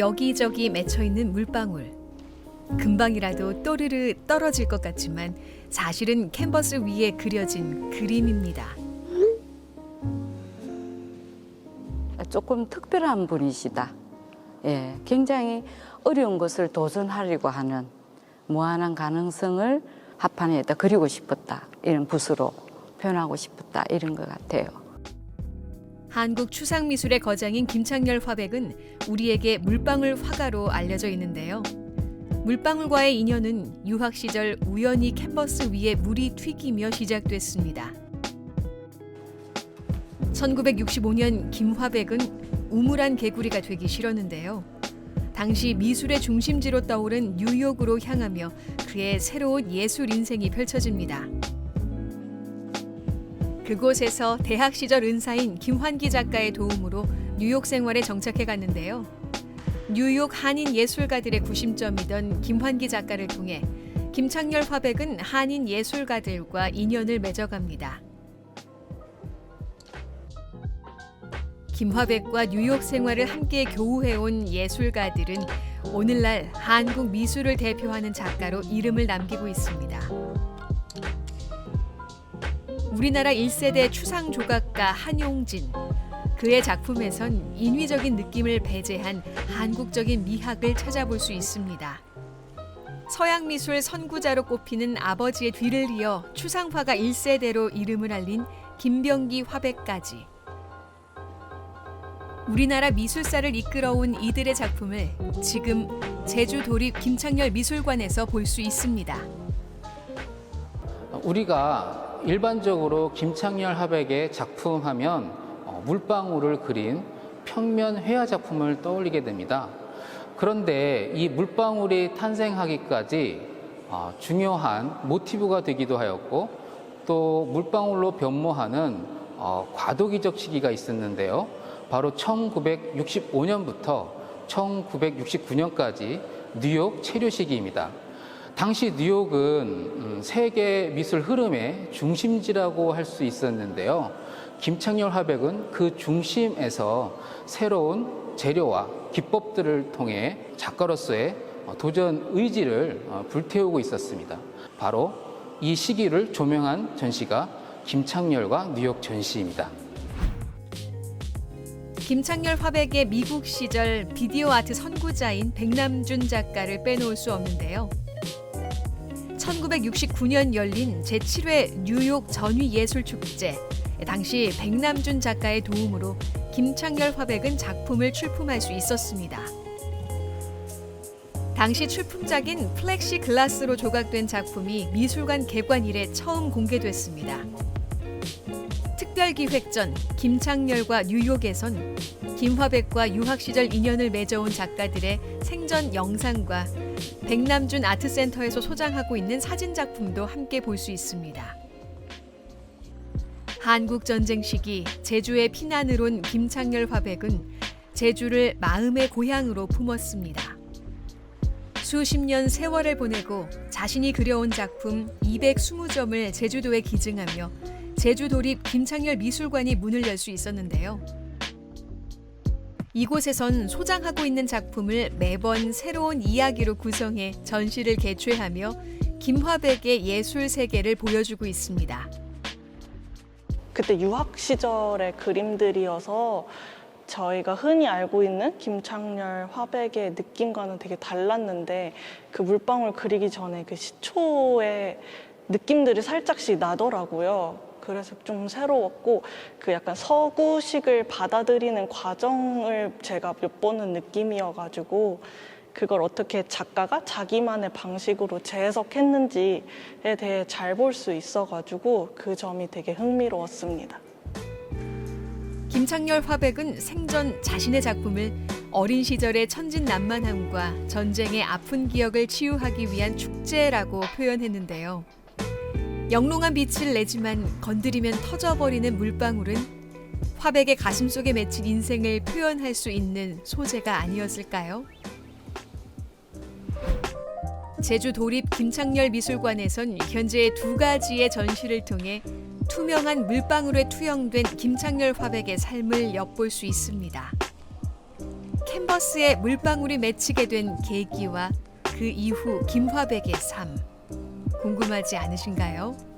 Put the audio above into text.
여기저기 맺혀 있는 물방울. 금방이라도 또르르 떨어질 것 같지만 사실은 캔버스 위에 그려진 그림입니다. 조금 특별한 분이시다. 예, 굉장히 어려운 것을 도전하려고 하는 무한한 가능성을 합판에다 그리고 싶었다. 이런 붓으로 표현하고 싶었다. 이런 것 같아요. 한국 추상 미술의 거장인 김창렬 화백은 우리에게 물방울 화가로 알려져 있는데요. 물방울과의 인연은 유학 시절 우연히 캔버스 위에 물이 튀기며 시작됐습니다. 1965년 김화백은 우물한 개구리가 되기 싫었는데요. 당시 미술의 중심지로 떠오른 뉴욕으로 향하며 그의 새로운 예술 인생이 펼쳐집니다. 그곳에서 대학 시절 은사인 김환기 작가의 도움으로 뉴욕 생활에 정착해 갔는데요. 뉴욕 한인 예술가들의 구심점이던 김환기 작가를 통해 김창렬 화백은 한인 예술가들과 인연을 맺어갑니다. 김화백과 뉴욕 생활을 함께 교우해온 예술가들은 오늘날 한국 미술을 대표하는 작가로 이름을 남기고 있습니다. 우리나라 1세대 추상 조각가 한용진. 그의 작품에선 인위적인 느낌을 배제한 한국적인 미학을 찾아볼 수 있습니다. 서양 미술 선구자로 꼽히는 아버지의 뒤를 이어 추상화가 1세대로 이름을 알린 김병기 화백까지 우리나라 미술사를 이끌어온 이들의 작품을 지금 제주 도립 김창렬 미술관에서 볼 수 있습니다. 우리가 일반적으로 김창렬 화백의 작품 하면 어, 물방울을 그린 평면 회화 작품을 떠올리게 됩니다. 그런데 이 물방울이 탄생하기까지 어, 중요한 모티브가 되기도 하였고 또 물방울로 변모하는 어, 과도기적 시기가 있었는데요. 바로 1965년부터 1969년까지 뉴욕 체류 시기입니다. 당시 뉴욕은 음, 세계 미술 흐름의 중심지라고 할 수 있었는데요. 김창렬 화백은 그 중심에서 새로운 재료와 기법들을 통해 작가로서의 어, 도전 의지를 어, 불태우고 있었습니다. 바로 이 시기를 조명한 전시가 김창렬과 뉴욕 전시입니다. 김창렬 화백의 미국 시절 비디오 아트 선구자인 백남준 작가를 빼놓을 수 없는데요. 1969년 열린 제7회 뉴욕 전위예술축제. 당시 백남준 작가의 도움으로 김창렬 화백은 작품을 출품할 수 있었습니다. 당시 출품작인 플렉시 글라스로 조각된 작품이 미술관 개관 이래 처음 공개됐습니다. 특별기획전 김창렬과 뉴욕에선 김화백과 유학 시절 인연을 맺어온 작가들의 생전 영상과 백남준 아트센터에서 소장하고 있는 사진 작품도 함께 볼 수 있습니다. 한국 전쟁 시기 제주에 피난을 온 김창렬 화백은 제주를 마음의 고향으로 품었습니다. 수십 년 세월을 보내고 자신이 그려온 작품 220점을 제주도에 기증하며 제주 도립 김창렬 미술관이 문을 열 수 있었는데요. 이곳에선 소장하고 있는 작품을 매번 새로운 이야기로 구성해 전시를 개최하며 김화백의 예술 세계를 보여주고 있습니다. 그때 유학 시절의 그림들이어서 저희가 흔히 알고 있는 김창렬 화백의 느낌과는 되게 달랐는데 그 물방울 그리기 전에 그 시초의 느낌들이 살짝씩 나더라고요. 그래서 좀 새로웠고 그 약간 서구식을 받아들이는 과정을 제가 몇 번은 느낌이어가지고 그걸 어떻게 작가가 자기만의 방식으로 재해석했는지에 대해 잘 볼 수 있어가지고 그 점이 되게 흥미로웠습니다. 김창렬 화백은 생전 자신의 작품을 어린 시절의 천진난만함과 전쟁의 아픈 기억을 치유하기 위한 축제라고 표현했는데요. 영롱한 빛을 내지만 건드리면 터져버리는 물방울은 화백의 가슴 속에 맺힌 인생을 표현할 수 있는 소재가 아니었을까요? 제주 도립 김창렬 미술관에선 현재 두 가지의 전시를 통해 투명한 물방울에 투영된 김창렬 화백의 삶을 엿볼 수 있습니다. 캔버스에 물방울이 맺히게 된 계기와 그 이후 김화백의 삶 궁금하지 않으신가요?